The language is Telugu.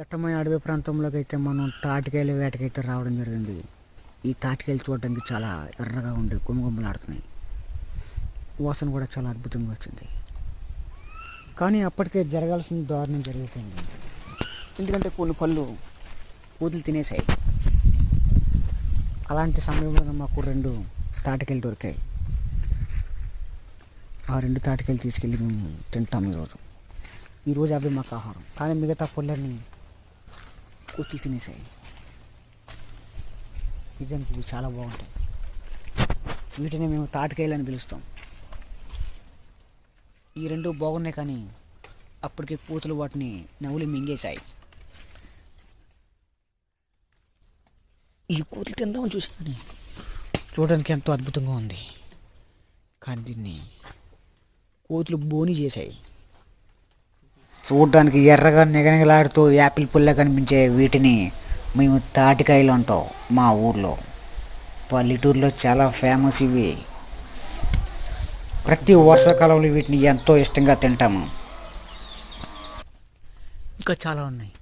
దట్టమైన అడవి ప్రాంతంలోకి అయితే మనం తాటికాయలు వేటకైతే రావడం జరిగింది. ఈ తాటికాయలు చూడడానికి చాలా ఎర్రగా ఉండి గుమగుమలాడుతున్నాయి. వాసన కూడా చాలా అద్భుతంగా వచ్చింది. కానీ అప్పటికే జరగాల్సిన దారుణం జరిగిపోయింది. ఎందుకంటే కొన్ని పళ్ళు కూతులు తినేసాయి అలాంటి సమయంలో మాకు రెండు తాటికాయలు దొరికాయి. ఆ రెండు తాటికాయలు తీసుకెళ్ళి మేము తింటాం ఈరోజు. ఈరోజు అవి మాకు ఆహారం. కానీ మిగతా పళ్ళని కూతులు తినేసాయి నిజానికి ఇవి చాలా బాగుంటాయి. వీటిని మేము తాటికాయలు అని పిలుస్తాం. ఈ రెండు బాగున్నాయి కానీ అప్పటికే కూతులు వాటిని నవ్వులు మింగేశాయి. ఈ కూతులు తిందామని చూసిందని చూడడానికి ఎంతో అద్భుతంగా ఉంది. కానీ దీన్ని కోతులు బోని చేశాయి. చూడడానికి ఎర్రగా నిగనిగలాడుతూ యాపిల్ పుల్ల కనిపించే వీటిని మేము తాటికాయలు అంటాం మా ఊర్లో. పల్లెటూరులో చాలా ఫేమస్ ఇవి. ప్రతి వర్షాకాలంలో వీటిని ఎంతో ఇష్టంగా తింటాము. ఇంకా చాలా ఉన్నాయి.